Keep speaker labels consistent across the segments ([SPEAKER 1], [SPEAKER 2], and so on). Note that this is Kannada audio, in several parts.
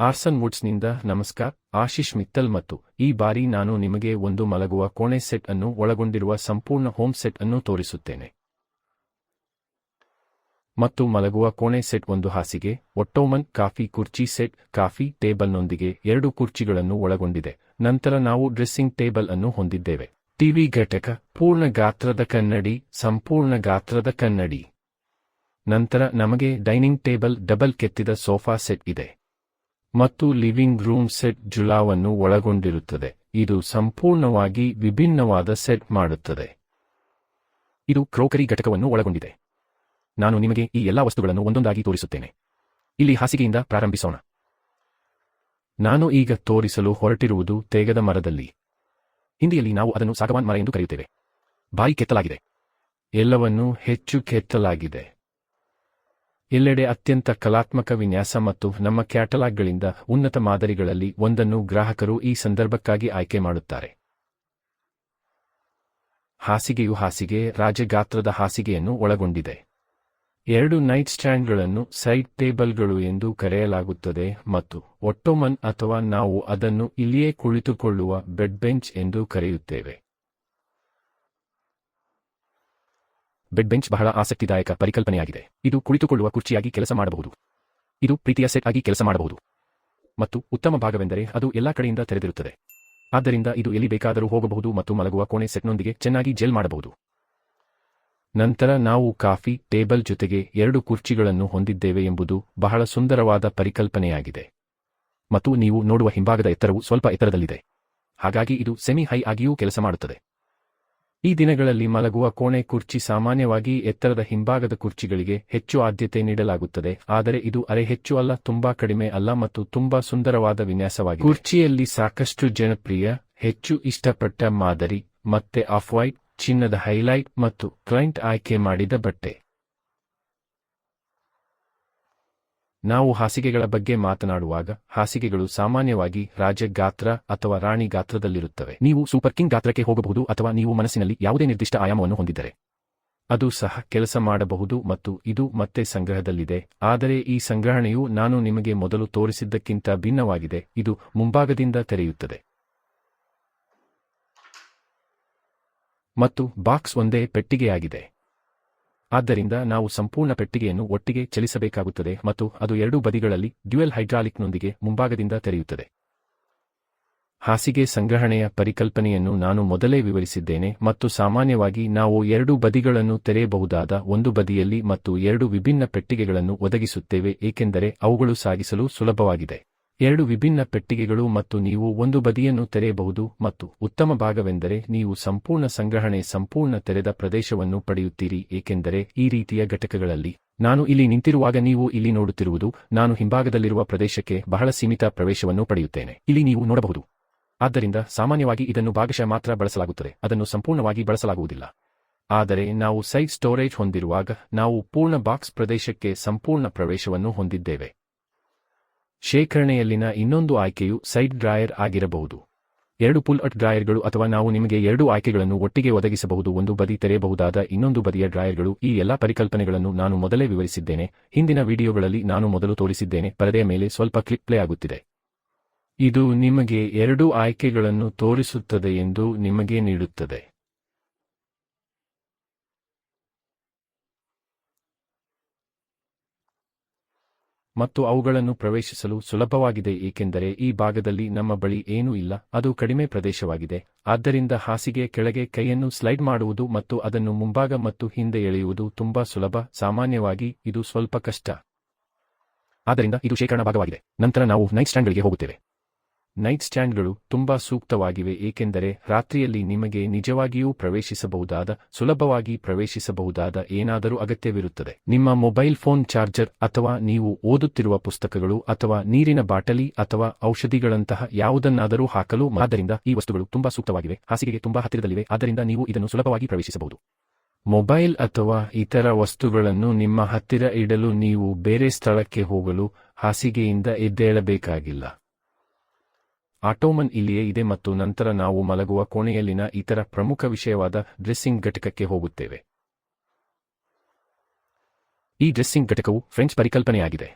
[SPEAKER 1] ಆರ್ಸನ್ ವುಡ್ಸ್ನಿಂದ ನಮಸ್ಕಾರ, ಆಶಿಶ್ ಮಿತ್ತಲ್ ಮತ್ತು ಈ ಬಾರಿ ನಾನು ನಿಮಗೆ ಒಂದು ಮಲಗುವ ಕೋಣೆ ಸೆಟ್ ಅನ್ನು ಒಳಗೊಂಡಿರುವ ಸಂಪೂರ್ಣ ಹೋಮ್ ಸೆಟ್ ಅನ್ನು ತೋರಿಸುತ್ತೇನೆ. ಮತ್ತು ಮಲಗುವ ಕೋಣೆ ಸೆಟ್ ಒಂದು ಹಾಸಿಗೆ, ಒಟ್ಟೋಮನ್ ಕಾಫಿ ಕುರ್ಚಿ ಸೆಟ್, ಕಾಫಿ ಟೇಬಲ್ನೊಂದಿಗೆ ಎರಡು ಕುರ್ಚಿಗಳನ್ನು ಒಳಗೊಂಡಿದೆ. ನಂತರ ನಾವು ಡ್ರೆಸ್ಸಿಂಗ್ ಟೇಬಲ್ ಅನ್ನು ಹೊಂದಿದ್ದೇವೆ. ಟಿವಿ ಘಟಕ, ಪೂರ್ಣ ಗಾತ್ರದ ಕನ್ನಡಿ, ಸಂಪೂರ್ಣ ಗಾತ್ರದ ಕನ್ನಡಿ. ನಂತರ ನಮಗೆ ಡೈನಿಂಗ್ ಟೇಬಲ್ ಡಬಲ್ ಕೆತ್ತಿದ ಸೋಫಾ ಸೆಟ್ ಇದೆ. ಮತ್ತು ಲಿವಿಂಗ್ ರೂಮ್ ಸೆಟ್ ಜುಲಾವನ್ನು ಒಳಗೊಂಡಿರುತ್ತದೆ. ಇದು ಸಂಪೂರ್ಣವಾಗಿ ವಿಭಿನ್ನವಾದ ಸೆಟ್ ಮಾಡುತ್ತದೆ. ಇದು ಕ್ರೋಕರಿ ಘಟಕವನ್ನು ಒಳಗೊಂಡಿದೆ. ನಾನು ನಿಮಗೆ ಈ ಎಲ್ಲಾ ವಸ್ತುಗಳನ್ನು ಒಂದೊಂದಾಗಿ ತೋರಿಸುತ್ತೇನೆ. ಇಲ್ಲಿ ಹಾಸಿಗೆಯಿಂದ ಪ್ರಾರಂಭಿಸೋಣ. ನಾನು ಈಗ ತೋರಿಸಲು ಹೊರಟಿರುವುದು ತೇಗದ ಮರದಲ್ಲಿ. ಹಿಂದಿಯಲ್ಲಿ ನಾವು ಅದನ್ನು ಸಾಗವಾನ್ ಮರ ಎಂದು ಕರೆಯುತ್ತೇವೆ. ಬಾಯಿ ಕೆತ್ತಲಾಗಿದೆ. ಎಲ್ಲವನ್ನೂ ಹೆಚ್ಚು ಕೆತ್ತಲಾಗಿದೆ. ಎಲ್ಲೆಡೆ ಅತ್ಯಂತ ಕಲಾತ್ಮಕ ವಿನ್ಯಾಸ ಮತ್ತು ನಮ್ಮ ಕ್ಯಾಟಲಾಗ್ಗಳಿಂದ ಉನ್ನತ ಮಾದರಿಗಳಲ್ಲಿ ಒಂದನ್ನು ಗ್ರಾಹಕರು ಈ ಸಂದರ್ಭಕ್ಕಾಗಿ ಆಯ್ಕೆ ಮಾಡುತ್ತಾರೆ. ಹಾಸಿಗೆಯು ಹಾಸಿಗೆ, ರಾಜಗಾತ್ರದ ಹಾಸಿಗೆಯನ್ನು ಒಳಗೊಂಡಿದೆ. ಎರಡು ನೈಟ್ ಸ್ಟ್ಯಾಂಡ್ಗಳನ್ನು ಸೈಡ್ ಟೇಬಲ್ಗಳು ಎಂದು ಕರೆಯಲಾಗುತ್ತದೆ ಮತ್ತು ಒಟ್ಟೊಮನ್ ಅಥವಾ ನಾವು ಅದನ್ನು ಇಲ್ಲಿಯೇ ಕುಳಿತುಕೊಳ್ಳುವ ಬೆಡ್ ಬೆಂಚ್ ಎಂದು ಕರೆಯುತ್ತೇವೆ. ಬೆಡ್ ಬೆಂಚ್ ಬಹಳ ಆಸಕ್ತಿದಾಯಕ ಪರಿಕಲ್ಪನೆಯಾಗಿದೆ. ಇದು ಕುಳಿತುಕೊಳ್ಳುವ ಕುರ್ಚಿಯಾಗಿ ಕೆಲಸ ಮಾಡಬಹುದು. ಇದು ಪ್ರೀತಿಯ ಸೆಟ್ ಆಗಿ ಕೆಲಸ ಮಾಡಬಹುದು. ಮತ್ತು ಉತ್ತಮ ಭಾಗವೆಂದರೆ ಅದು ಎಲ್ಲಾ ಕಡೆಯಿಂದ ತೆರೆದಿರುತ್ತದೆ. ಆದ್ದರಿಂದ ಇದು ಎಲ್ಲಿ ಬೇಕಾದರೂ ಹೋಗಬಹುದು ಮತ್ತು ಮಲಗುವ ಕೋಣೆ ಸೆಟ್ನೊಂದಿಗೆ ಚೆನ್ನಾಗಿ ಜೆಲ್ ಮಾಡಬಹುದು. ನಂತರ ನಾವು ಕಾಫಿ, ಟೇಬಲ್ ಜೊತೆಗೆ ಎರಡು ಕುರ್ಚಿಗಳನ್ನು ಹೊಂದಿದ್ದೇವೆ ಎಂಬುದು ಬಹಳ ಸುಂದರವಾದ ಪರಿಕಲ್ಪನೆಯಾಗಿದೆ. ಮತ್ತು ನೀವು ನೋಡುವ ಹಿಂಭಾಗದ ಎತ್ತರವು ಸ್ವಲ್ಪ ಎತ್ತರದಲ್ಲಿದೆ. ಹಾಗಾಗಿ ಇದು ಸೆಮಿ ಹೈ ಆಗಿಯೂ ಕೆಲಸ ಮಾಡುತ್ತದೆ. ಈ ದಿನಗಳಲ್ಲಿ ಮಲಗುವ ಕೋಣೆ ಕುರ್ಚಿ ಸಾಮಾನ್ಯವಾಗಿ ಎತ್ತರದ ಹಿಂಭಾಗದ ಕುರ್ಚಿಗಳಿಗೆ ಹೆಚ್ಚು ಆದ್ಯತೆ ನೀಡಲಾಗುತ್ತದೆ, ಆದರೆ ಇದು ಅರೆ ಹೆಚ್ಚು ಅಲ್ಲ, ತುಂಬಾ ಕಡಿಮೆ ಅಲ್ಲ ಮತ್ತು ತುಂಬಾ ಸುಂದರವಾದ ವಿನ್ಯಾಸವಾಗಿದೆ. ಕುರ್ಚಿಯಲ್ಲಿ ಸಾಕಷ್ಟು ಜನಪ್ರಿಯ, ಹೆಚ್ಚು ಇಷ್ಟಪಟ್ಟ ಮಾದರಿ, ಮತ್ತೆ ಆಫ್ ವೈಟ್, ಚಿನ್ನದ ಹೈಲೈಟ್ ಮತ್ತು ಕ್ಲೈಂಟ್ ಆಯ್ಕೆ ಮಾಡಿದ ಬಟ್ಟೆ. ನಾವು ಹಾಸಿಗೆಗಳ ಬಗ್ಗೆ ಮಾತನಾಡುವಾಗ ಹಾಸಿಗೆಗಳು ಸಾಮಾನ್ಯವಾಗಿ ರಾಜ ಗಾತ್ರ ಅಥವಾ ರಾಣಿ ಗಾತ್ರದಲ್ಲಿರುತ್ತವೆ. ನೀವು ಸೂಪರ್ ಕಿಂಗ್ ಗಾತ್ರಕ್ಕೆ ಹೋಗಬಹುದು ಅಥವಾ ನೀವು ಮನಸ್ಸಿನಲ್ಲಿ ಯಾವುದೇ ನಿರ್ದಿಷ್ಟ ಆಯಾಮವನ್ನು ಹೊಂದಿದ್ದರೆ. ಅದು ಸಹ ಕೆಲಸ ಮಾಡಬಹುದು ಮತ್ತು ಇದು ಮತ್ತೆ ಸಂಗ್ರಹದಲ್ಲಿದೆ. ಆದರೆ ಈ ಸಂಗ್ರಹಣೆಯು ನಾನು ನಿಮಗೆ ಮೊದಲು ತೋರಿಸಿದ್ದಕ್ಕಿಂತ ಭಿನ್ನವಾಗಿದೆ. ಇದು ಮುಂಭಾಗದಿಂದ ತೆರೆಯುತ್ತದೆ. ಮತ್ತು ಬಾಕ್ಸ್ ಒಂದೇ ಪೆಟ್ಟಿಗೆಯಾಗಿದೆ. ಆದ್ದರಿಂದ ನಾವು ಸಂಪೂರ್ಣ ಪೆಟ್ಟಿಗೆಯನ್ನು ಒಟ್ಟಿಗೆ ಚಲಿಸಬೇಕಾಗುತ್ತದೆ ಮತ್ತು ಅದು ಎರಡೂ ಬದಿಗಳಲ್ಲಿ ಡ್ಯುಯಲ್ ಹೈಡ್ರಾಲಿಕ್ನೊಂದಿಗೆ ಮುಂಭಾಗದಿಂದ ತೆರೆಯುತ್ತದೆ. ಹಾಸಿಗೆ ಸಂಗ್ರಹಣೆಯ ಪರಿಕಲ್ಪನೆಯನ್ನು ನಾನು ಮೊದಲೇ ವಿವರಿಸಿದ್ದೇನೆ ಮತ್ತು ಸಾಮಾನ್ಯವಾಗಿ ನಾವು ಎರಡು ಬದಿಗಳನ್ನು ತೆರೆಯಬಹುದಾದ ಒಂದು ಬದಿಯಲ್ಲಿ ಮತ್ತು ಎರಡು ವಿಭಿನ್ನ ಪೆಟ್ಟಿಗೆಗಳನ್ನು ಒದಗಿಸುತ್ತೇವೆ ಏಕೆಂದರೆ ಅವುಗಳು ಸಾಗಿಸಲು ಸುಲಭವಾಗಿದೆ. ಎರಡು ವಿಭಿನ್ನ ಪೆಟ್ಟಿಗೆಗಳು ಮತ್ತು ನೀವು ಒಂದು ಬದಿಯನ್ನು ತೆರೆಯಬಹುದು ಮತ್ತು ಉತ್ತಮ ಭಾಗವೆಂದರೆ ನೀವು ಸಂಪೂರ್ಣ ಸಂಗ್ರಹಣೆ ಸಂಪೂರ್ಣ ತೆರೆದ ಪ್ರದೇಶವನ್ನು ಪಡೆಯುತ್ತೀರಿ, ಏಕೆಂದರೆ ಈ ರೀತಿಯ ಘಟಕಗಳಲ್ಲಿ ನಾನು ಇಲ್ಲಿ ನಿಂತಿರುವಾಗ ನೀವು ಇಲ್ಲಿ ನೋಡುತ್ತಿರುವುದು ನಾನು ಹಿಂಭಾಗದಲ್ಲಿರುವ ಪ್ರದೇಶಕ್ಕೆ ಬಹಳ ಸೀಮಿತ ಪ್ರವೇಶವನ್ನು ಪಡೆಯುತ್ತೇನೆ. ಇಲ್ಲಿ ನೀವು ನೋಡಬಹುದು. ಆದ್ದರಿಂದ ಸಾಮಾನ್ಯವಾಗಿ ಇದನ್ನು ಭಾಗಶಃ ಮಾತ್ರ ಬಳಸಲಾಗುತ್ತದೆ, ಅದನ್ನು ಸಂಪೂರ್ಣವಾಗಿ ಬಳಸಲಾಗುವುದಿಲ್ಲ. ಆದರೆ ನಾವು ಸೈಡ್ ಸ್ಟೋರೇಜ್ ಹೊಂದಿರುವಾಗ ನಾವು ಪೂರ್ಣ ಬಾಕ್ಸ್ ಪ್ರದೇಶಕ್ಕೆ ಸಂಪೂರ್ಣ ಪ್ರವೇಶವನ್ನು ಹೊಂದಿದ್ದೇವೆ. ಶೇಖರಣೆಯಲ್ಲಿನ ಇನ್ನೊಂದು ಆಯ್ಕೆಯು ಸೈಡ್ ಡ್ರಾಯರ್ ಆಗಿರಬಹುದು. ಎರಡು ಪುಲ್ ಅಟ್ ಡ್ರಾಯರ್ಗಳು ಅಥವಾ ನಾವು ನಿಮಗೆ ಎರಡು ಆಯ್ಕೆಗಳನ್ನು ಒಟ್ಟಿಗೆ ಒದಗಿಸಬಹುದು, ಒಂದು ಬದಿ ತೆರೆಯಬಹುದಾದ ಇನ್ನೊಂದು ಬದಿಯ ಡ್ರಾಯರ್ಗಳು. ಈ ಎಲ್ಲಾ ಪರಿಕಲ್ಪನೆಗಳನ್ನು ನಾನು ಮೊದಲೇ ವಿವರಿಸಿದ್ದೇನೆ. ಹಿಂದಿನ ವಿಡಿಯೋಗಳಲ್ಲಿ ನಾನು ಮೊದಲು ತೋರಿಸಿದ್ದೇನೆ. ಪರದೆಯ ಮೇಲೆ ಸ್ವಲ್ಪ ಕ್ಲಿಕ್ ಪ್ಲೇ ಆಗುತ್ತಿದೆ. ಇದು ನಿಮಗೆ ಎರಡು ಆಯ್ಕೆಗಳನ್ನು ತೋರಿಸುತ್ತದೆ ಎಂದು ನಿಮಗೆ ನೀಡುತ್ತದೆ. ಮತ್ತು ಅವುಗಳನ್ನು ಪ್ರವೇಶಿಸಲು ಸುಲಭವಾಗಿದೆ ಏಕೆಂದರೆ ಈ ಭಾಗದಲ್ಲಿ ನಮ್ಮ ಬಳಿ ಏನೂ ಇಲ್ಲ, ಅದು ಕಡಿಮೆ ಪ್ರದೇಶವಾಗಿದೆ. ಆದ್ದರಿಂದ ಹಾಸಿಗೆ ಕೆಳಗೆ ಕೈಯನ್ನು ಸ್ಲೈಡ್ ಮಾಡುವುದು ಮತ್ತು ಅದನ್ನು ಮುಂಭಾಗ ಮತ್ತು ಹಿಂದೆ ಎಳೆಯುವುದು ತುಂಬಾ ಸುಲಭ, ಸಾಮಾನ್ಯವಾಗಿ ಇದು ಸ್ವಲ್ಪ ಕಷ್ಟ. ಆದ್ದರಿಂದ ಇದು ಶೇಖರಣಾ ಭಾಗವಾಗಿದೆ. ನಂತರ ನಾವು ನೈಟ್ ಸ್ಟ್ಯಾಂಡ್ಗಳಿಗೆ ಹೋಗುತ್ತೇವೆ. ನೈಟ್ ಸ್ಟ್ಯಾಂಡ್ಗಳು ತುಂಬಾ ಸೂಕ್ತವಾಗಿವೆ ಏಕೆಂದರೆ ರಾತ್ರಿಯಲ್ಲಿ ನಿಮಗೆ ನಿಜವಾಗಿಯೂ ಪ್ರವೇಶಿಸಬಹುದಾದ, ಸುಲಭವಾಗಿ ಪ್ರವೇಶಿಸಬಹುದಾದ ಏನಾದರೂ ಅಗತ್ಯವಿರುತ್ತದೆ. ನಿಮ್ಮ ಮೊಬೈಲ್ ಫೋನ್ ಚಾರ್ಜರ್ ಅಥವಾ ನೀವು ಓದುತ್ತಿರುವ ಪುಸ್ತಕಗಳು ಅಥವಾ ನೀರಿನ ಬಾಟಲಿ ಅಥವಾ ಔಷಧಿಗಳಂತಹ ಯಾವುದನ್ನಾದರೂ ಹಾಕಲು ಆದ್ದರಿಂದ ಈ ವಸ್ತುಗಳು ತುಂಬಾ ಸೂಕ್ತವಾಗಿವೆ, ಹಾಸಿಗೆಗೆ ತುಂಬಾ ಹತ್ತಿರದಲ್ಲಿವೆ, ಆದ್ದರಿಂದ ನೀವು ಇದನ್ನು ಸುಲಭವಾಗಿ ಪ್ರವೇಶಿಸಬಹುದು. ಮೊಬೈಲ್ ಅಥವಾ ಇತರ ವಸ್ತುಗಳನ್ನು ನಿಮ್ಮ ಹತ್ತಿರ ಇಡಲು ನೀವು ಬೇರೆ ಸ್ಥಳಕ್ಕೆ ಹೋಗಲು ಹಾಸಿಗೆಯಿಂದ ಎದ್ದೇಳಬೇಕಾಗಿಲ್ಲ. ಆಟೋಮನ್ ಇಲ್ಲಿಯೇ ಇದೆ ಮತ್ತು ನಂತರ ನಾವು ಮಲಗುವ ಕೋಣೆಯಲ್ಲಿನ ಇತರ ಪ್ರಮುಖ ವಿಷಯವಾದ ಡ್ರೆಸ್ಸಿಂಗ್ ಘಟಕಕ್ಕೆ ಹೋಗುತ್ತೇವೆ. ಈ ಡ್ರೆಸ್ಸಿಂಗ್ ಘಟಕವು ಫ್ರೆಂಚ್ ಪರಿಕಲ್ಪನೆಯಾಗಿದೆ.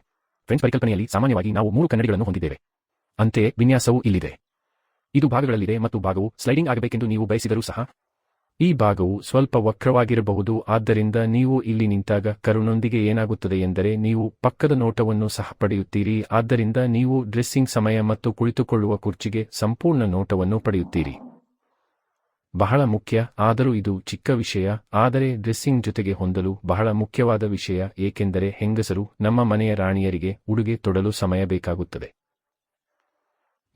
[SPEAKER 1] ಫ್ರೆಂಚ್ ಪರಿಕಲ್ಪನೆಯಲ್ಲಿ ಸಾಮಾನ್ಯವಾಗಿ ನಾವು ಮೂರು ಕನ್ನಡಿಗಳನ್ನು ಹೊಂದಿದ್ದೇವೆ. ಅಂತೆಯೇ ವಿನ್ಯಾಸವೂ ಇಲ್ಲಿದೆ. ಇದು ಭಾಗಗಳಲ್ಲಿದೆ ಮತ್ತು ಭಾಗವು ಸ್ಲೈಡಿಂಗ್ ಆಗಬೇಕೆಂದು ನೀವು ಬಯಸಿದರೂ ಸಹ ಈ ಭಾಗವು ಸ್ವಲ್ಪ ವಕ್ರವಾಗಿರಬಹುದು. ಆದ್ದರಿಂದ ನೀವು ಇಲ್ಲಿ ನಿಂತಾಗ ಕರುಣೊಂದಿಗೆ ಏನಾಗುತ್ತದೆ ಎಂದರೆ ನೀವು ಪಕ್ಕದ ನೋಟವನ್ನು ಸಹ ಪಡೆಯುತ್ತೀರಿ. ಆದ್ದರಿಂದ ನೀವು ಡ್ರೆಸ್ಸಿಂಗ್ ಸಮಯ ಮತ್ತು ಕುಳಿತುಕೊಳ್ಳುವ ಕುರ್ಚಿಗೆ ಸಂಪೂರ್ಣ ನೋಟವನ್ನು ಪಡೆಯುತ್ತೀರಿ. ಬಹಳ ಮುಖ್ಯ, ಆದರೂ ಇದು ಚಿಕ್ಕ ವಿಷಯ. ಆದರೆ ಡ್ರೆಸ್ಸಿಂಗ್ ಜೊತೆಗೆ ಹೊಂದಲು ಬಹಳ ಮುಖ್ಯವಾದ ವಿಷಯ, ಏಕೆಂದರೆ ಹೆಂಗಸರು ನಮ್ಮ ಮನೆಯ ರಾಣಿಯರಿಗೆ ಉಡುಗೆ ತೊಡಲು ಸಮಯ ಬೇಕಾಗುತ್ತದೆ.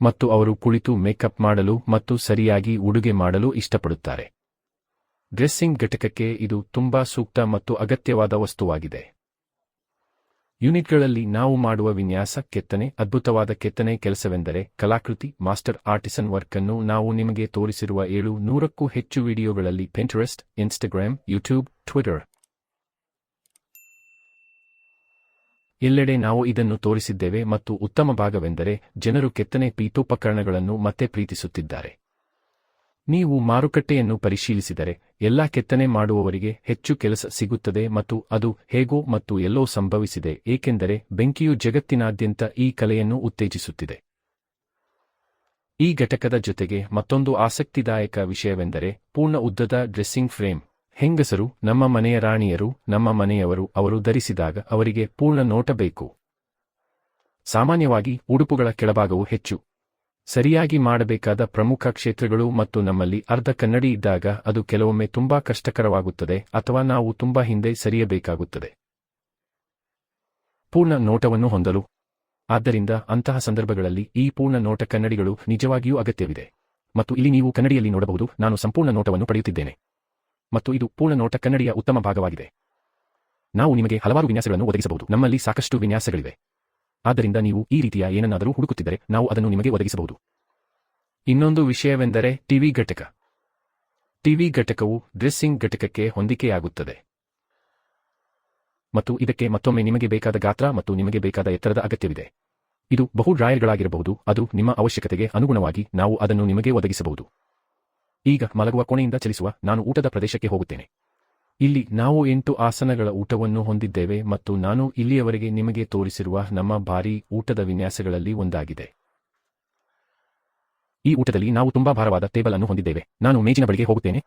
[SPEAKER 1] ಮತ್ತು ಅವರು ಕುಳಿತು ಮೇಕಪ್ ಮಾಡಲು ಮತ್ತು ಸರಿಯಾಗಿ ಉಡುಗೆ ಮಾಡಲು ಇಷ್ಟಪಡುತ್ತಾರೆ. ಡ್ರೆಸ್ಸಿಂಗ್ ಘಟಕಕ್ಕೆ ಇದು ತುಂಬಾ ಸೂಕ್ತ ಮತ್ತು ಅಗತ್ಯವಾದ ವಸ್ತುವಾಗಿದೆ. ಯೂನಿಟ್ಗಳಲ್ಲಿ ನಾವು ಮಾಡುವ ವಿನ್ಯಾಸ ಕೆತ್ತನೆ, ಅದ್ಭುತವಾದ ಕೆತ್ತನೆ ಕೆಲಸವೆಂದರೆ ಕಲಾಕೃತಿ, ಮಾಸ್ಟರ್ ಆರ್ಟಿಸನ್ ವರ್ಕ್ ಅನ್ನು ನಾವು ನಿಮಗೆ ತೋರಿಸಿರುವ ಏಳು ನೂರಕ್ಕೂ ಹೆಚ್ಚು ವಿಡಿಯೋಗಳಲ್ಲಿ ಪೆಂಟರೆಸ್ಟ್ ಇನ್ಸ್ಟಾಗ್ರಾಮ್ ಯೂಟ್ಯೂಬ್ ಟ್ವಿಟರ್ ಎಲ್ಲೆಡೆ ನಾವು ಇದನ್ನು ತೋರಿಸಿದ್ದೇವೆ ಮತ್ತು ಉತ್ತಮ ಭಾಗವೆಂದರೆ ಜನರು ಕೆತ್ತನೆ ಪೀಠೋಪಕರಣಗಳನ್ನು ಮತ್ತೆ ಪ್ರೀತಿಸುತ್ತಿದ್ದಾರೆ. ನೀವು ಮಾರುಕಟ್ಟೆಯನ್ನು ಪರಿಶೀಲಿಸಿದರೆ ಎಲ್ಲಾ ಕೆತ್ತನೆ ಮಾಡುವವರಿಗೆ ಹೆಚ್ಚು ಕೆಲಸ ಸಿಗುತ್ತದೆ ಮತ್ತು ಅದು ಹೇಗೋ ಮತ್ತು ಎಲ್ಲೋ ಸಂಭವಿಸಿದೆ, ಏಕೆಂದರೆ ಬೆಂಕಿಯು ಜಗತ್ತಿನಾದ್ಯಂತ ಈ ಕಲೆಯನ್ನು ಉತ್ತೇಜಿಸುತ್ತಿದೆ. ಈ ಘಟಕದ ಜೊತೆಗೆ ಮತ್ತೊಂದು ಆಸಕ್ತಿದಾಯಕ ವಿಷಯವೆಂದರೆ ಪೂರ್ಣ ಉದ್ದದ ಡ್ರೆಸ್ಸಿಂಗ್ ಫ್ರೇಮ್. ಹೆಂಗಸರು, ನಮ್ಮ ಮನೆಯ ರಾಣಿಯರು, ನಮ್ಮ ಮನೆಯವರು ಅವರು ಧರಿಸಿದಾಗ ಅವರಿಗೆ ಪೂರ್ಣ ನೋಟ ಬೇಕು. ಸಾಮಾನ್ಯವಾಗಿ ಉಡುಪುಗಳ ಕೆಳಭಾಗವು ಹೆಚ್ಚು. ಸರಿಯಾಗಿ ಮಾಡಬೇಕಾದ ಪ್ರಮುಖ ಕ್ಷೇತ್ರಗಳು ಮತ್ತು ನಮ್ಮಲ್ಲಿ ಅರ್ಧ ಕನ್ನಡಿ ಇದ್ದಾಗ ಅದು ಕೆಲವೊಮ್ಮೆ ತುಂಬಾ ಕಷ್ಟಕರವಾಗುತ್ತದೆ ಅಥವಾ ನಾವು ತುಂಬಾ ಹಿಂದೆ ಸರಿಯಬೇಕಾಗುತ್ತದೆ. ಪೂರ್ಣ ನೋಟವನ್ನು ಹೊಂದಲು. ಆದ್ದರಿಂದ ಅಂತಹ ಸಂದರ್ಭಗಳಲ್ಲಿ ಈ ಪೂರ್ಣ ನೋಟ ಕನ್ನಡಿಗಳು ನಿಜವಾಗಿಯೂ ಅಗತ್ಯವಿದೆ. ಮತ್ತು ಇಲ್ಲಿ ನೀವು ಕನ್ನಡಿಯಲ್ಲಿ ನೋಡಬಹುದು, ನಾನು ಸಂಪೂರ್ಣ ನೋಟವನ್ನು ಪಡೆಯುತ್ತಿದ್ದೇನೆ. ಮತ್ತು ಇದು ಪೂರ್ಣ ನೋಟ ಕನ್ನಡಿಯ ಉತ್ತಮ ಭಾಗವಾಗಿದೆ. ನಾವು ನಿಮಗೆ ಹಲವಾರು ವಿನ್ಯಾಸಗಳನ್ನು ಒದಗಿಸಬಹುದು, ನಮ್ಮಲ್ಲಿ ಸಾಕಷ್ಟು ವಿನ್ಯಾಸಗಳಿವೆ. ಆದ್ದರಿಂದ ನೀವು ಈ ರೀತಿಯ ಏನನ್ನಾದರೂ ಹುಡುಕುತ್ತಿದ್ದರೆ ನಾವು ಅದನ್ನು ನಿಮಗೆ ಒದಗಿಸಬಹುದು. ಇನ್ನೊಂದು ವಿಷಯವೆಂದರೆ ಟಿವಿ ಘಟಕ. ಟಿವಿ ಘಟಕವು ಡ್ರೆಸ್ಸಿಂಗ್ ಘಟಕಕ್ಕೆ ಹೊಂದಿಕೆಯಾಗುತ್ತದೆ. ಮತ್ತು ಇದಕ್ಕೆ ಮತ್ತೊಮ್ಮೆ ನಿಮಗೆ ಬೇಕಾದ ಗಾತ್ರ ಮತ್ತು ನಿಮಗೆ ಬೇಕಾದ ಎತ್ತರದ ಅಗತ್ಯವಿದೆ. ಇದು ಬಹು ಡ್ರಾಯರ್ಗಳಾಗಿರಬಹುದು ಅದು ನಿಮ್ಮ ಅವಶ್ಯಕತೆಗೆ ಅನುಗುಣವಾಗಿ ನಾವು ಅದನ್ನು ನಿಮಗೆ ಒದಗಿಸಬಹುದು. ಈಗ ಮಲಗುವ ಕೋಣೆಯಿಂದ ಚಲಿಸುವ ನಾನು ಊಟದ ಪ್ರದೇಶಕ್ಕೆ ಹೋಗುತ್ತೇನೆ. ಇಲ್ಲಿ ನಾವು ಎಂಟು ಆಸನಗಳ ಊಟವನ್ನು ಹೊಂದಿದ್ದೇವೆ ಮತ್ತು ನಾನು ಇಲ್ಲಿಯವರೆಗೆ ನಿಮಗೆ ತೋರಿಸಿರುವ ನಮ್ಮ ಭಾರೀ ಊಟದ ವಿನ್ಯಾಸಗಳಲ್ಲಿ ಒಂದಾಗಿದೆ. ಈ ಊಟದಲ್ಲಿ ನಾವು ತುಂಬಾ ಭಾರವಾದ ಟೇಬಲ್ ಅನ್ನು ಹೊಂದಿದ್ದೇವೆ. ನಾನು ಮೇಜಿನ ಬಳಿಗೆ ಹೋಗುತ್ತೇನೆ.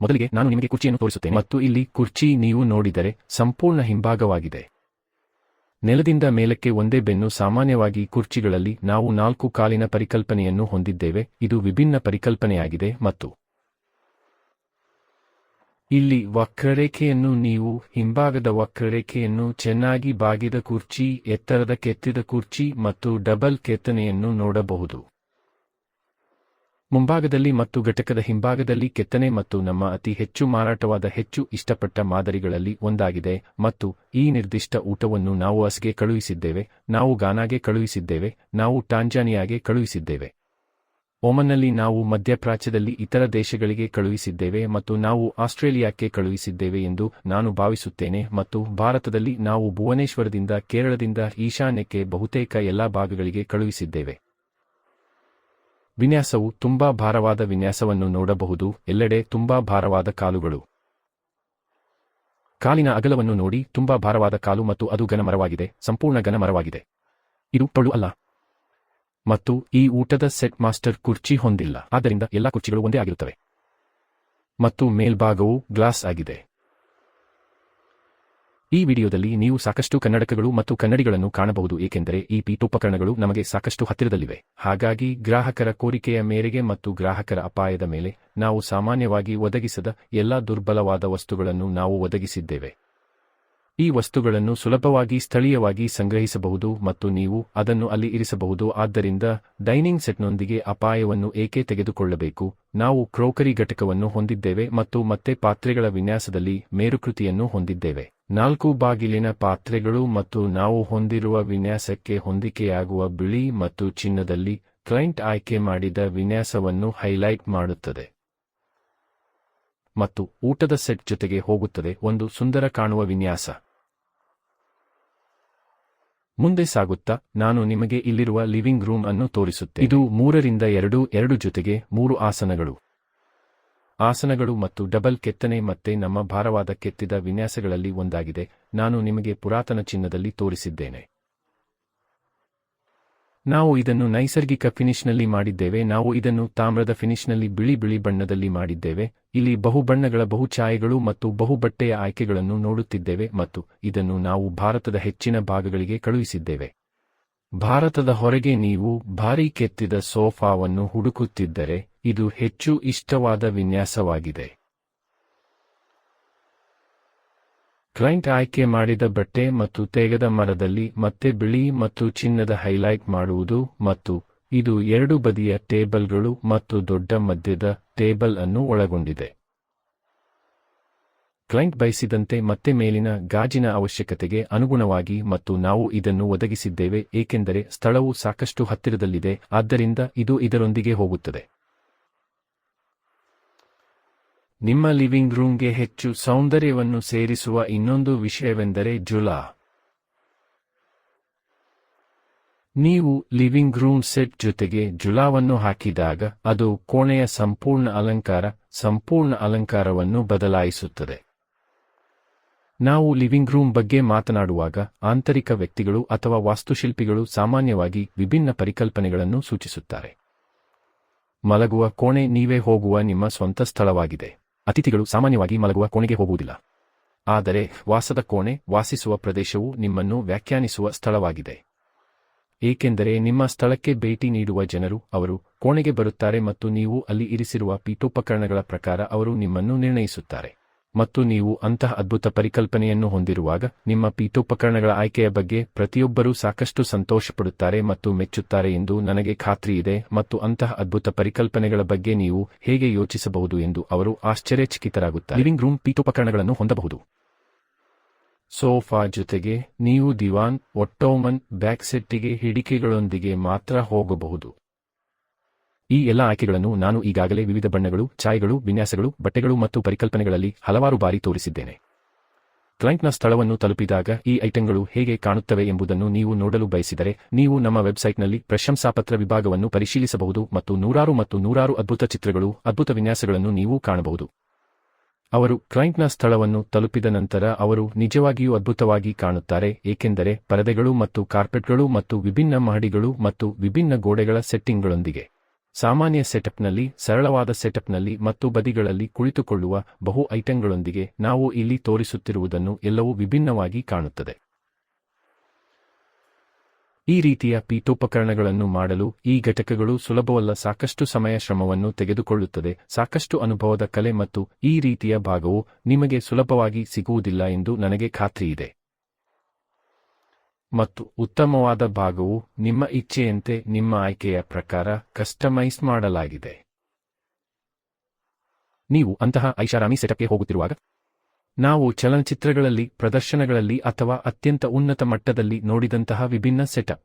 [SPEAKER 1] ಮೊದಲಿಗೆ ನಾನು ನಿಮಗೆ ಕುರ್ಚಿಯನ್ನು ತೋರಿಸುತ್ತೇನೆ. ಮತ್ತು ಇಲ್ಲಿ ಕುರ್ಚಿ ನೀವು ನೋಡಿದರೆ ಸಂಪೂರ್ಣ ಹಿಂಭಾಗವಾಗಿದೆ. ನೆಲದಿಂದ ಮೇಲಕ್ಕೆ ಒಂದೇ ಬೆನ್ನು ಸಾಮಾನ್ಯವಾಗಿ ಕುರ್ಚಿಗಳಲ್ಲಿ ನಾವು ನಾಲ್ಕು ಕಾಲಿನ ಪರಿಕಲ್ಪನೆಯನ್ನು ಹೊಂದಿದ್ದೇವೆ. ಇದು ವಿಭಿನ್ನ ಪರಿಕಲ್ಪನೆಯಾಗಿದೆ ಮತ್ತು ಇಲ್ಲಿ ವಕ್ರರೇಖೆಯನ್ನು ನೀವು, ಹಿಂಭಾಗದ ವಕ್ರರೇಖೆಯನ್ನು ಚೆನ್ನಾಗಿ ಬಾಗಿದ ಕುರ್ಚಿ, ಎತ್ತರದ ಕೆತ್ತಿದ ಕುರ್ಚಿ ಮತ್ತು ಡಬಲ್ ಕೆತ್ತನೆಯನ್ನು ನೋಡಬಹುದು. ಮುಂಭಾಗದಲ್ಲಿ ಮತ್ತು ಘಟಕದ ಹಿಂಭಾಗದಲ್ಲಿ ಕೆತ್ತನೆ ಮತ್ತು ನಮ್ಮ ಅತಿ ಹೆಚ್ಚು ಮಾರಾಟವಾದ ಹೆಚ್ಚು ಇಷ್ಟಪಟ್ಟ ಮಾದರಿಗಳಲ್ಲಿ ಒಂದಾಗಿದೆ ಮತ್ತು ಈ ನಿರ್ದಿಷ್ಟ ಊಟವನ್ನು ನಾವು ಅಸ್ಗೆ ಕಳುಹಿಸಿದ್ದೇವೆ, ನಾವು ಗಾನಾಗೆ ಕಳುಹಿಸಿದ್ದೇವೆ, ನಾವು ಟಾಂಜಾನಿಯಾಗೆ ಕಳುಹಿಸಿದ್ದೇವೆ. ಓಮನ್ನಲ್ಲಿ ನಾವು ಮಧ್ಯಪ್ರಾಚ್ಯದಲ್ಲಿ ಇತರ ದೇಶಗಳಿಗೆ ಕಳುಹಿಸಿದ್ದೇವೆ ಮತ್ತು ನಾವು ಆಸ್ಟ್ರೇಲಿಯಾಕ್ಕೆ ಕಳುಹಿಸಿದ್ದೇವೆ ಎಂದು ನಾನು ಭಾವಿಸುತ್ತೇನೆ ಮತ್ತು ಭಾರತದಲ್ಲಿ ನಾವು ಭುವನೇಶ್ವರದಿಂದ ಕೇರಳದಿಂದ ಈಶಾನ್ಯಕ್ಕೆ ಬಹುತೇಕ ಎಲ್ಲಾ ಭಾಗಗಳಿಗೆ ಕಳುಹಿಸಿದ್ದೇವೆ. ವಿನ್ಯಾಸವು ತುಂಬಾ ಭಾರವಾದ ವಿನ್ಯಾಸವನ್ನು ನೋಡಬಹುದು, ಎಲ್ಲೆಡೆ ತುಂಬಾ ಭಾರವಾದ ಕಾಲುಗಳು. ಕಾಲಿನ ಅಗಲವನ್ನು ನೋಡಿ, ತುಂಬಾ ಭಾರವಾದ ಕಾಲು ಮತ್ತು ಅದು ಘನಮರವಾಗಿದೆ, ಸಂಪೂರ್ಣ ಘನಮರವಾಗಿದೆ. ಇದು ಪಳು ಅಲ್ಲ. ಮತ್ತು ಈ ಊಟದ ಸೆಟ್ ಮಾಸ್ಟರ್ ಕುರ್ಚಿ ಹೊಂದಿಲ್ಲ. ಆದ್ದರಿಂದ ಎಲ್ಲಾ ಕುರ್ಚಿಗಳು ಒಂದೇ ಆಗಿರುತ್ತವೆ. ಮತ್ತು ಮೇಲ್ಭಾಗವು ಗ್ಲಾಸ್ ಆಗಿದೆ. ಈ ವಿಡಿಯೋದಲ್ಲಿ ನೀವು ಸಾಕಷ್ಟು ಕನ್ನಡಕಗಳು ಮತ್ತು ಕನ್ನಡಿಗಳನ್ನು ಕಾಣಬಹುದು, ಏಕೆಂದರೆ ಈ ಪೀಠೋಪಕರಣಗಳು ನಮಗೆ ಸಾಕಷ್ಟು ಹತ್ತಿರದಲ್ಲಿವೆ. ಹಾಗಾಗಿ ಗ್ರಾಹಕರ ಕೋರಿಕೆಯ ಮೇರೆಗೆ ಮತ್ತು ಗ್ರಾಹಕರ ಅಪಾಯದ ಮೇಲೆ ನಾವು ಸಾಮಾನ್ಯವಾಗಿ ಒದಗಿಸದ ಎಲ್ಲಾ ದುರ್ಬಲವಾದ ವಸ್ತುಗಳನ್ನು ನಾವು ಒದಗಿಸಿದ್ದೇವೆ. ಈ ವಸ್ತುಗಳನ್ನು ಸುಲಭವಾಗಿ ಸ್ಥಳೀಯವಾಗಿ ಸಂಗ್ರಹಿಸಬಹುದು ಮತ್ತು ನೀವು ಅದನ್ನು ಅಲ್ಲಿ ಇರಿಸಬಹುದು. ಆದ್ದರಿಂದ ಡೈನಿಂಗ್ ಸೆಟ್ನೊಂದಿಗೆ ಅಪಾಯವನ್ನು ಏಕೆ ತೆಗೆದುಕೊಳ್ಳಬೇಕು? ನಾವು ಕ್ರೋಕರಿ ಘಟಕವನ್ನು ಹೊಂದಿದ್ದೇವೆ ಮತ್ತು ಮತ್ತೆ ಪಾತ್ರೆಗಳ ವಿನ್ಯಾಸದಲ್ಲಿ ಮೇರುಕೃತಿಯನ್ನು ಹೊಂದಿದ್ದೇವೆ. ನಾಲ್ಕು ಬಾಗಿಲಿನ ಪಾತ್ರೆಗಳು ಮತ್ತು ನಾವು ಹೊಂದಿರುವ ವಿನ್ಯಾಸಕ್ಕೆ ಹೊಂದಿಕೆಯಾಗುವ ಬಿಳಿ ಮತ್ತು ಚಿನ್ನದಲ್ಲಿ ಕ್ಲೈಂಟ್ ಆಯ್ಕೆ ಮಾಡಿದ ವಿನ್ಯಾಸವನ್ನು ಹೈಲೈಟ್ ಮಾಡುತ್ತದೆ ಮತ್ತು ಊಟದ ಸೆಟ್ ಜೊತೆಗೆ ಹೋಗುತ್ತದೆ. ಒಂದು ಸುಂದರ ಕಾಣುವ ವಿನ್ಯಾಸ. ಮುಂದೆ ಸಾಗುತ್ತಾ ನಾನು ನಿಮಗೆ ಇಲ್ಲಿರುವ ಲಿವಿಂಗ್ ರೂಮ್ ಅನ್ನು ತೋರಿಸುತ್ತೇನೆ. ಇದು ಮೂರರಿಂದ ಎರಡು ಎರಡು ಜೊತೆಗೆ ಮೂರು ಆಸನಗಳು. ಆಸನಗಳು ಮತ್ತು ಡಬಲ್ ಕೆತ್ತನೆ ಮತ್ತೆ ನಮ್ಮ ಭಾರವಾದ ಕೆತ್ತಿದ ವಿನ್ಯಾಸಗಳಲ್ಲಿ ಒಂದಾಗಿದೆ. ನಾನು ನಿಮಗೆ ಪುರಾತನ ಚಿನ್ನದಲ್ಲಿ ತೋರಿಸಿದ್ದೇನೆ. ನಾವು ಇದನ್ನು ನೈಸರ್ಗಿಕ ಫಿನಿಶ್ನಲ್ಲಿ ಮಾಡಿದ್ದೇವೆ, ನಾವು ಇದನ್ನು ತಾಮ್ರದ ಫಿನಿಶ್ನಲ್ಲಿ ಬಿಳಿ ಬಿಳಿ ಬಣ್ಣದಲ್ಲಿ ಮಾಡಿದ್ದೇವೆ, ಇಲ್ಲಿ ಬಹು ಬಣ್ಣಗಳ ಬಹು ಛಾಯೆಗಳು ಮತ್ತು ಬಹು ಬಟ್ಟೆಯ ಆಯ್ಕೆಗಳನ್ನು ನೋಡುತ್ತಿದ್ದೇವೆ ಮತ್ತು ಇದನ್ನು ನಾವು ಭಾರತದ ಹೆಚ್ಚಿನ ಭಾಗಗಳಿಗೆ ಕಳುಹಿಸಿದ್ದೇವೆ. ಭಾರತದ ಹೊರಗೆ ನೀವು ಭಾರೀ ಕೆತ್ತಿದ ಸೋಫಾವನ್ನು ಹುಡುಕುತ್ತಿದ್ದರೆ ಇದು ಹೆಚ್ಚು ಇಷ್ಟವಾದ ವಿನ್ಯಾಸವಾಗಿದೆ. ಕ್ಲೈಂಟ್ ಆಯ್ಕೆ ಮಾಡಿದ ಬಟ್ಟೆ ಮತ್ತು ತೇಗದ ಮರದಲ್ಲಿ ಮತ್ತೆ ಬಿಳಿ ಮತ್ತು ಚಿನ್ನದ ಹೈಲೈಟ್ ಮಾಡುವುದು ಮತ್ತು ಇದು ಎರಡು ಬದಿಯ ಟೇಬಲ್ಗಳು ಮತ್ತು ದೊಡ್ಡ ಮಧ್ಯದ ಟೇಬಲ್ ಅನ್ನು ಒಳಗೊಂಡಿದೆ. ಕ್ಲೈಂಟ್ ಬಯಸಿದಂತೆ ಮತ್ತೆ ಮೇಲಿನ ಗಾಜಿನ ಅವಶ್ಯಕತೆಗೆ ಅನುಗುಣವಾಗಿ ಮತ್ತು ನಾವು ಇದನ್ನು ಒದಗಿಸಿದ್ದೇವೆ, ಏಕೆಂದರೆ ಸ್ಥಳವು ಸಾಕಷ್ಟು ಹತ್ತಿರದಲ್ಲಿದೆ, ಆದ್ದರಿಂದ ಇದು ಇದರೊಂದಿಗೆ ಹೋಗುತ್ತದೆ. ನಿಮ್ಮ ಲಿವಿಂಗ್ ರೂಮ್ಗೆ ಹೆಚ್ಚು ಸೌಂದರ್ಯವನ್ನು ಸೇರಿಸುವ ಇನ್ನೊಂದು ವಿಷಯವೆಂದರೆ ಜುಲಾ ನೀವು ಲಿವಿಂಗ್ ರೂಮ್ ಸೆಟ್ ಜೊತೆಗೆ ಜುಲಾವನ್ನು ಹಾಕಿದಾಗ ಅದು ಕೋಣೆಯ ಸಂಪೂರ್ಣ ಅಲಂಕಾರ, ಸಂಪೂರ್ಣ ಅಲಂಕಾರವನ್ನು ಬದಲಾಯಿಸುತ್ತದೆ. ನಾವು ಲಿವಿಂಗ್ ರೂಮ್ ಬಗ್ಗೆ ಮಾತನಾಡುವಾಗ ಆಂತರಿಕ ವ್ಯಕ್ತಿಗಳು ಅಥವಾ ವಾಸ್ತುಶಿಲ್ಪಿಗಳು ಸಾಮಾನ್ಯವಾಗಿ ವಿಭಿನ್ನ ಪರಿಕಲ್ಪನೆಗಳನ್ನು ಸೂಚಿಸುತ್ತಾರೆ. ಮಲಗುವ ಕೋಣೆ ನೀವೇ ಹೋಗುವ ನಿಮ್ಮ ಸ್ವಂತ ಸ್ಥಳವಾಗಿದೆ. ಅತಿಥಿಗಳು ಸಾಮಾನ್ಯವಾಗಿ ಮಲಗುವ ಕೋಣೆಗೆ ಹೋಗುವುದಿಲ್ಲ. ಆದರೆ ವಾಸದ ಕೋಣೆ, ವಾಸಿಸುವ ಪ್ರದೇಶವು ನಿಮ್ಮನ್ನು ವ್ಯಾಖ್ಯಾನಿಸುವ ಸ್ಥಳವಾಗಿದೆ. ಏಕೆಂದರೆ ನಿಮ್ಮ ಸ್ಥಳಕ್ಕೆ ಭೇಟಿ ನೀಡುವ ಜನರು ಅವರು ಕೋಣೆಗೆ ಬರುತ್ತಾರೆ ಮತ್ತು ನೀವು ಅಲ್ಲಿ ಇರಿಸಿರುವ ಪೀಠೋಪಕರಣಗಳ ಪ್ರಕಾರ ಅವರು ನಿಮ್ಮನ್ನು ನಿರ್ಣಯಿಸುತ್ತಾರೆ. ಮತ್ತು ನೀವು ಅಂತಹ ಅದ್ಭುತ ಪರಿಕಲ್ಪನೆಯನ್ನು ಹೊಂದಿರುವಾಗ ನಿಮ್ಮ ಪೀಠೋಪಕರಣಗಳ ಆಯ್ಕೆಯ ಬಗ್ಗೆ ಪ್ರತಿಯೊಬ್ಬರೂ ಸಾಕಷ್ಟು ಸಂತೋಷಪಡುತ್ತಾರೆ ಮತ್ತು ಮೆಚ್ಚುತ್ತಾರೆ ಎಂದು ನನಗೆ ಖಾತ್ರಿಯಿದೆ ಮತ್ತು ಅಂತಹ ಅದ್ಭುತ ಪರಿಕಲ್ಪನೆಗಳ ಬಗ್ಗೆ ನೀವು ಹೇಗೆ ಯೋಚಿಸಬಹುದು ಎಂದು ಅವರು ಆಶ್ಚರ್ಯಚಕಿತರಾಗುತ್ತಾರೆ. ಲಿವಿಂಗ್ ರೂಮ್ ಪೀಠೋಪಕರಣಗಳನ್ನು ಹೊಂದಬಹುದು. ಸೋಫಾ ಜೊತೆಗೆ ನೀವು ದಿವಾನ್, ಒಟ್ಟೋಮನ್, ಬ್ಯಾಕ್ಸೆಟ್ಟಿಗೆ, ಹಿಡಿಕೆಗಳೊಂದಿಗೆ ಮಾತ್ರ ಹೋಗಬಹುದು. ಈ ಎಲ್ಲ ಆಯ್ಕೆಗಳನ್ನು ನಾನು ಈಗಾಗಲೇ ವಿವಿಧ ಬಣ್ಣಗಳು, ಛಾಯೆಗಳು, ವಿನ್ಯಾಸಗಳು, ಬಟ್ಟೆಗಳು ಮತ್ತು ಪರಿಕಲ್ಪನೆಗಳಲ್ಲಿ ಹಲವಾರು ಬಾರಿ ತೋರಿಸಿದ್ದೇನೆ. ಕ್ಲೈಂಟ್ನ ಸ್ಥಳವನ್ನು ತಲುಪಿದಾಗ ಈ ಐಟಂಗಳು ಹೇಗೆ ಕಾಣುತ್ತವೆ ಎಂಬುದನ್ನು ನೀವು ನೋಡಲು ಬಯಸಿದರೆ ನೀವು ನಮ್ಮ ವೆಬ್ಸೈಟ್ನಲ್ಲಿ ಪ್ರಶಂಸಾಪತ್ರ ವಿಭಾಗವನ್ನು ಪರಿಶೀಲಿಸಬಹುದು ಮತ್ತು ನೂರಾರು ಮತ್ತು ನೂರಾರು ಅದ್ಭುತ ಚಿತ್ರಗಳು, ಅದ್ಭುತ ವಿನ್ಯಾಸಗಳನ್ನು ನೀವು ಕಾಣಬಹುದು. ಅವರು ಕ್ಲೈಂಟ್ನ ಸ್ಥಳವನ್ನು ತಲುಪಿದ ನಂತರ ಅವರು ನಿಜವಾಗಿಯೂ ಅದ್ಭುತವಾಗಿ ಕಾಣುತ್ತಾರೆ, ಏಕೆಂದರೆ ಪರದೆಗಳು ಮತ್ತು ಕಾರ್ಪೆಟ್ಗಳು ಮತ್ತು ವಿಭಿನ್ನ ಮಹಡಿಗಳು ಮತ್ತು ವಿಭಿನ್ನ ಗೋಡೆಗಳ ಸೆಟ್ಟಿಂಗ್ಗಳೊಂದಿಗೆ. ಸಾಮಾನ್ಯ ಸೆಟಪ್ನಲ್ಲಿ, ಸರಳವಾದ ಸೆಟಪ್ನಲ್ಲಿ ಮತ್ತು ಬದಿಗಳಲ್ಲಿ ಕುಳಿತುಕೊಳ್ಳುವ ಬಹು ಐಟಂಗಳೊಂದಿಗೆ ನಾವು ಇಲ್ಲಿ ತೋರಿಸುತ್ತಿರುವುದನ್ನು ಎಲ್ಲವೂ ವಿಭಿನ್ನವಾಗಿ ಕಾಣುತ್ತದೆ. ಈ ರೀತಿಯ ಪೀಠೋಪಕರಣಗಳನ್ನು ಮಾಡಲು ಈ ಘಟಕಗಳು ಸುಲಭವಲ್ಲ, ಸಾಕಷ್ಟು ಸಮಯ ಶ್ರಮವನ್ನು ತೆಗೆದುಕೊಳ್ಳುತ್ತದೆ, ಸಾಕಷ್ಟು ಅನುಭವದ ಕಲೆ ಮತ್ತು ಈ ರೀತಿಯ ಭಾಗವು ನಿಮಗೆ ಸುಲಭವಾಗಿ ಸಿಗುವುದಿಲ್ಲ ಎಂದು ನನಗೆ ಖಾತ್ರಿಯಿದೆ. ಮತ್ತು ಉತ್ತಮವಾದ ಭಾಗವು ನಿಮ್ಮ ಇಚ್ಛೆಯಂತೆ ನಿಮ್ಮ ಆಯ್ಕೆಯ ಪ್ರಕಾರ ಕಸ್ಟಮೈಸ್ ಮಾಡಲಾಗಿದೆ. ನೀವು ಅಂತಹ ಐಷಾರಾಮಿ ಸೆಟಪ್ಗೆ ಹೋಗುತ್ತಿರುವಾಗ ನಾವು ಚಲನಚಿತ್ರಗಳಲ್ಲಿ, ಪ್ರದರ್ಶನಗಳಲ್ಲಿ ಅಥವಾ ಅತ್ಯಂತ ಉನ್ನತ ಮಟ್ಟದಲ್ಲಿ ನೋಡಿದಂತಹ ವಿಭಿನ್ನ ಸೆಟಪ್.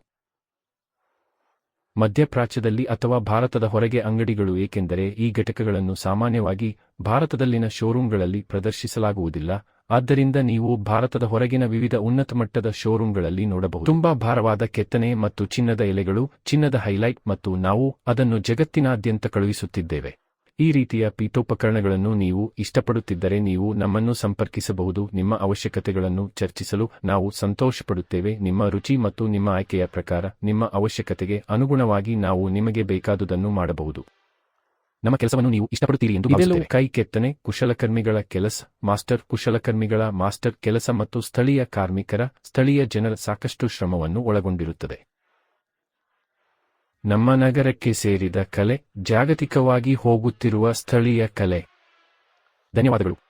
[SPEAKER 1] ಮಧ್ಯಪ್ರಾಚ್ಯದಲ್ಲಿ ಅಥವಾ ಭಾರತದ ಹೊರಗೆ ಅಂಗಡಿಗಳು ಏಕೆಂದರೆ ಈ ಘಟಕಗಳನ್ನು ಸಾಮಾನ್ಯವಾಗಿ ಭಾರತದಲ್ಲಿನ ಶೋರೂಮ್ಗಳಲ್ಲಿ ಪ್ರದರ್ಶಿಸಲಾಗುವುದಿಲ್ಲ ಆದ್ದರಿಂದ ನೀವು ಭಾರತದ ಹೊರಗಿನ ವಿವಿಧ ಉನ್ನತ ಮಟ್ಟದ ಶೋರೂಮ್ಗಳಲ್ಲಿ ನೋಡಬಹುದು. ತುಂಬಾ ಭಾರವಾದ ಕೆತ್ತನೆ ಮತ್ತು ಚಿನ್ನದ ಎಲೆಗಳು, ಚಿನ್ನದ ಹೈಲೈಟ್ ಮತ್ತು ನಾವು ಅದನ್ನು ಜಗತ್ತಿನಾದ್ಯಂತ ಕಳುಹಿಸುತ್ತಿದ್ದೇವೆ. ಈ ರೀತಿಯ ಪೀಠೋಪಕರಣಗಳನ್ನು ನೀವು ಇಷ್ಟಪಡುತ್ತಿದ್ದರೆ ನೀವು ನಮ್ಮನ್ನು ಸಂಪರ್ಕಿಸಬಹುದು, ನಿಮ್ಮ ಅವಶ್ಯಕತೆಗಳನ್ನು ಚರ್ಚಿಸಲು ನಾವು ಸಂತೋಷಪಡುತ್ತೇವೆ, ನಿಮ್ಮ ರುಚಿ ಮತ್ತು ನಿಮ್ಮ ಆಯ್ಕೆಯ ಪ್ರಕಾರ, ನಿಮ್ಮ ಅವಶ್ಯಕತೆಗೆ ಅನುಗುಣವಾಗಿ ನಾವು ನಿಮಗೆ ಬೇಕಾದುದನ್ನು ಮಾಡಬಹುದು. ನಮ್ಮ ಕೆಲಸವನ್ನು ನೀವು ಇಷ್ಟಪಡುತ್ತೀರಿ ಎಂದು ಇದೆಲ್ಲವೂ ಕೈ ಕೆತ್ತನೆ ಕುಶಲಕರ್ಮಿಗಳ ಕೆಲಸ ಮಾಸ್ಟರ್ ಕುಶಲಕರ್ಮಿಗಳ ಮಾಸ್ಟರ್ ಕೆಲಸ ಮತ್ತು ಸ್ಥಳೀಯ ಕಾರ್ಮಿಕರ ಸ್ಥಳೀಯ ಜನರ ಸಾಕಷ್ಟು ಶ್ರಮವನ್ನು ಒಳಗೊಂಡಿರುತ್ತದೆ. ನಮ್ಮ ನಗರಕ್ಕೆ ಸೇರಿದ ಕಲೆ ಜಾಗತಿಕವಾಗಿ ಹೋಗುತ್ತಿರುವ ಸ್ಥಳೀಯ ಕಲೆ. ಧನ್ಯವಾದಗಳು.